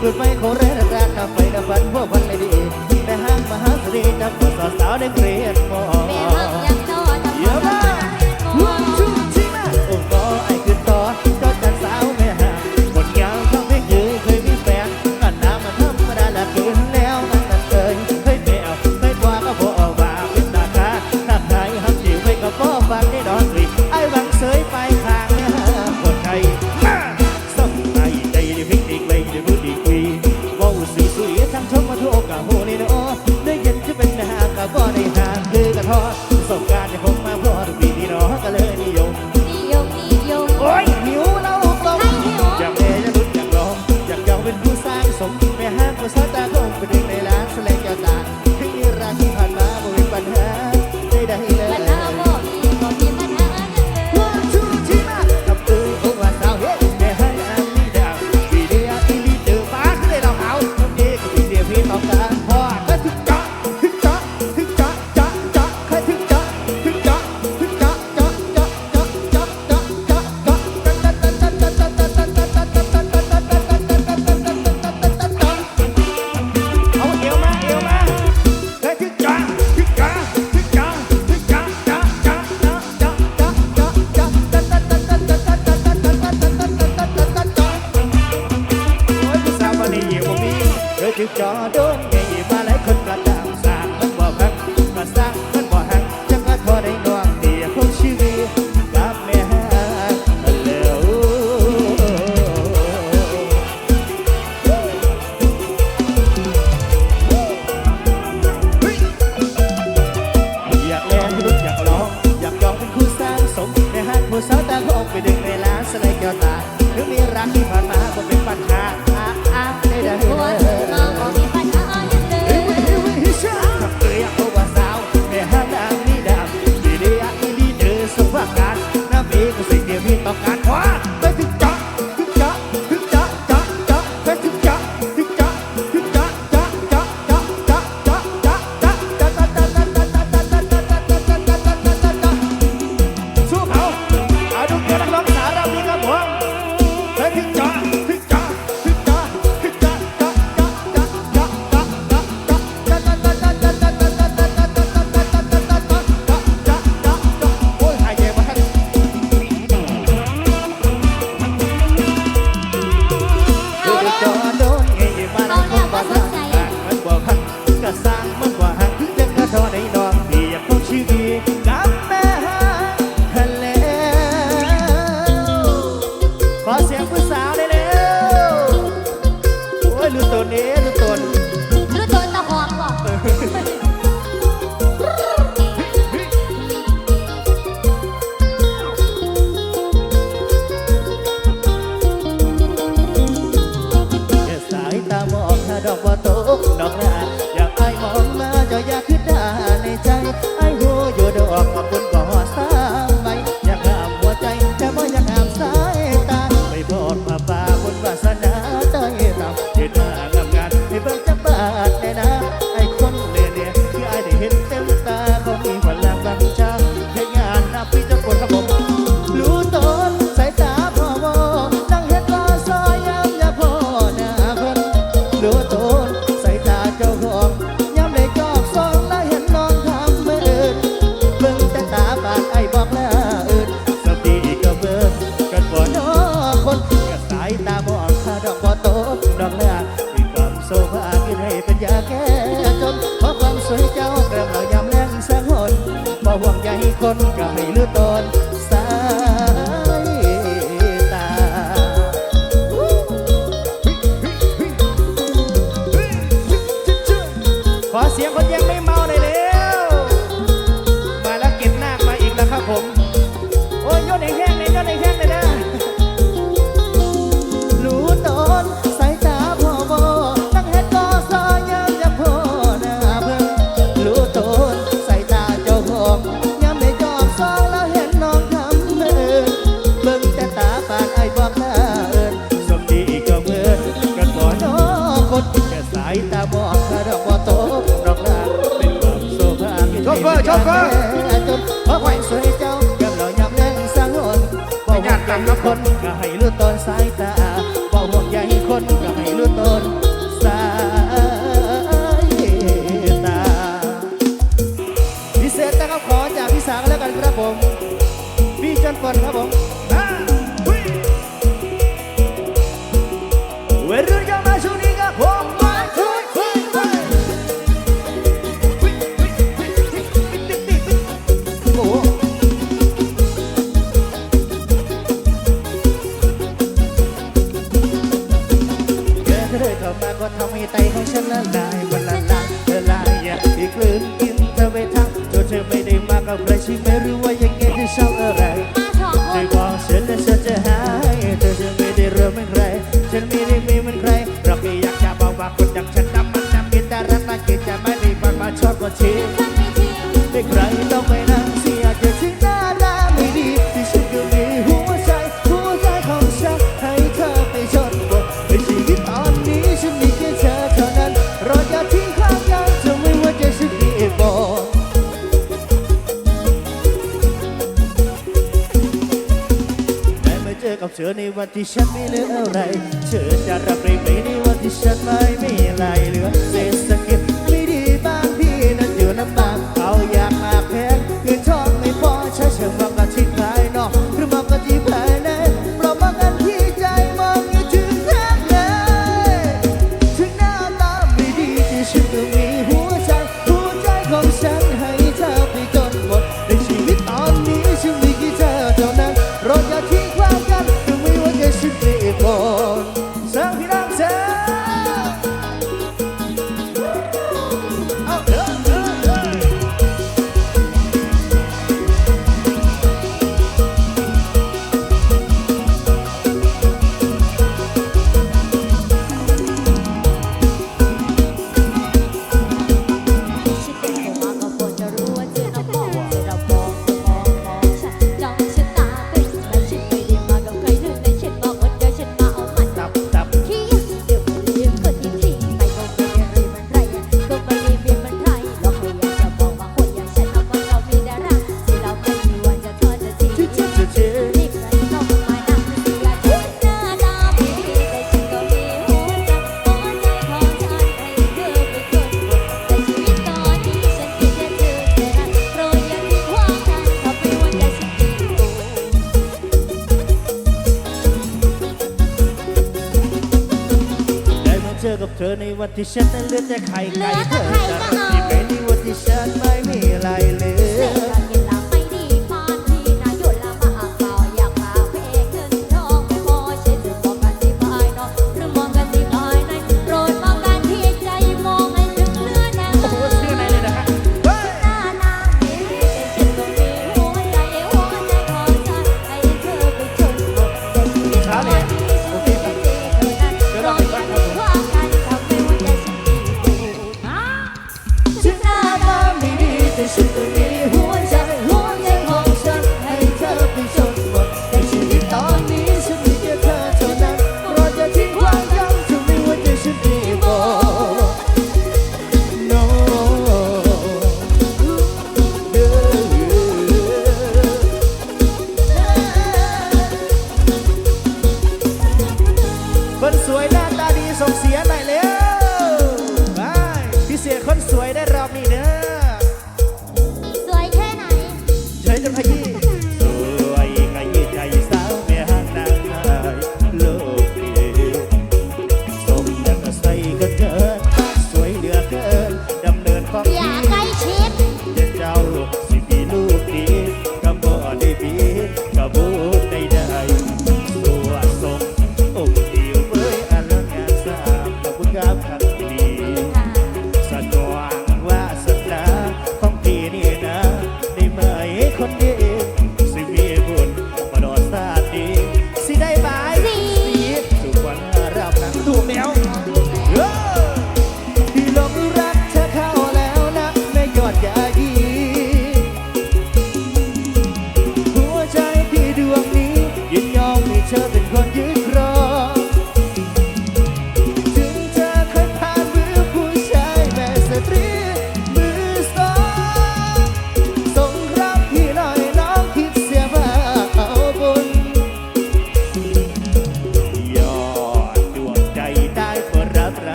เกิดไม่ขอเร กลับมาคนก็ให้เลือดตอนสาย เราปาก็ทำให้ใจของฉันละลายวันละลายละลายอย่าอีกลืนกินเธอไปทั้งจนเธอไม่ได้มากับใครใช่ไหมับเธอในวันที่ฉันไม่เหลืออะไร เธอจะรับไมได้ในวันที่ฉันไม่มีอะไรเหลือเศยสักิด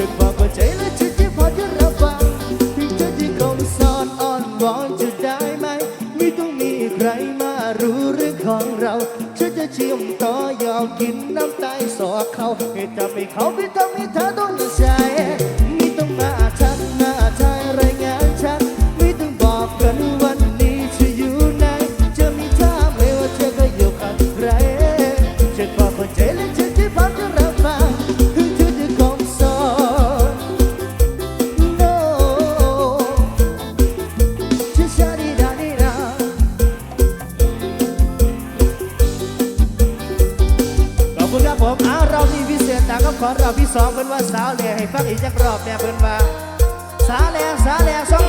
ฉันบอกวาาใจและฉันจะพอจะรับฟังถึงธอที่คงซอนอ่อนวอนจะได้ไหม ไม่ต้องมีใครมารู้เรื่องของเรา ฉันจะเชื่มต่อยอมกินน้ำใต้สอเขาให้ทำไปเขาไม่ทำใมีเธอต้องเสี อนรอบที่สองเพิ่นว่าสาวแหล่ให้ฟังอีกจักรอบแน่เพิ่นว่า สาวแหล่สาวแหล่สอง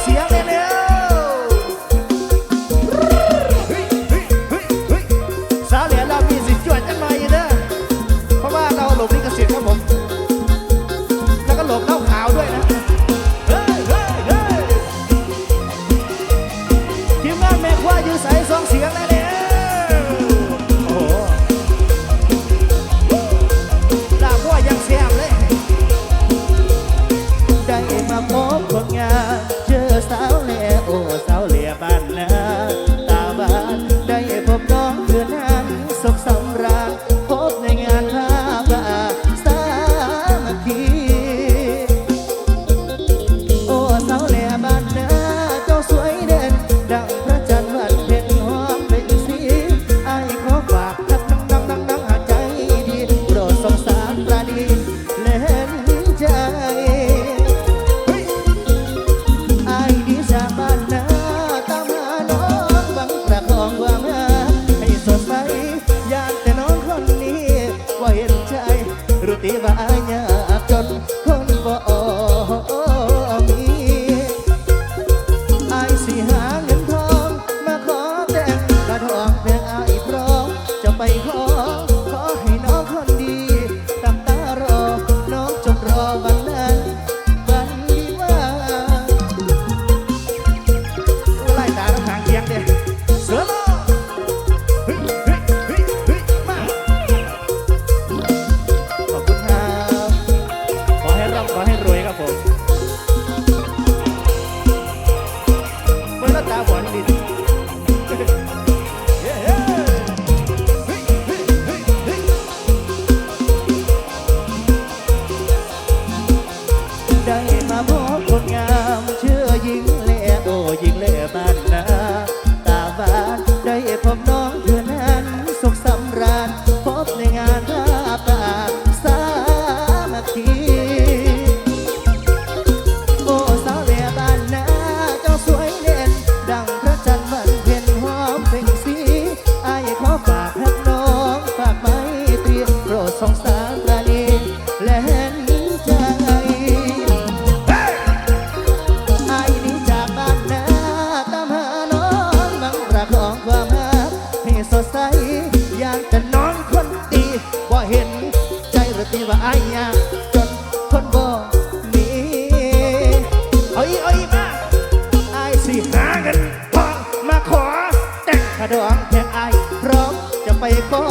ไปขอ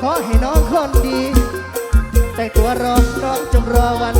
ขอให้น้องคนดี แต่ตัวรอน้องจงรอวัน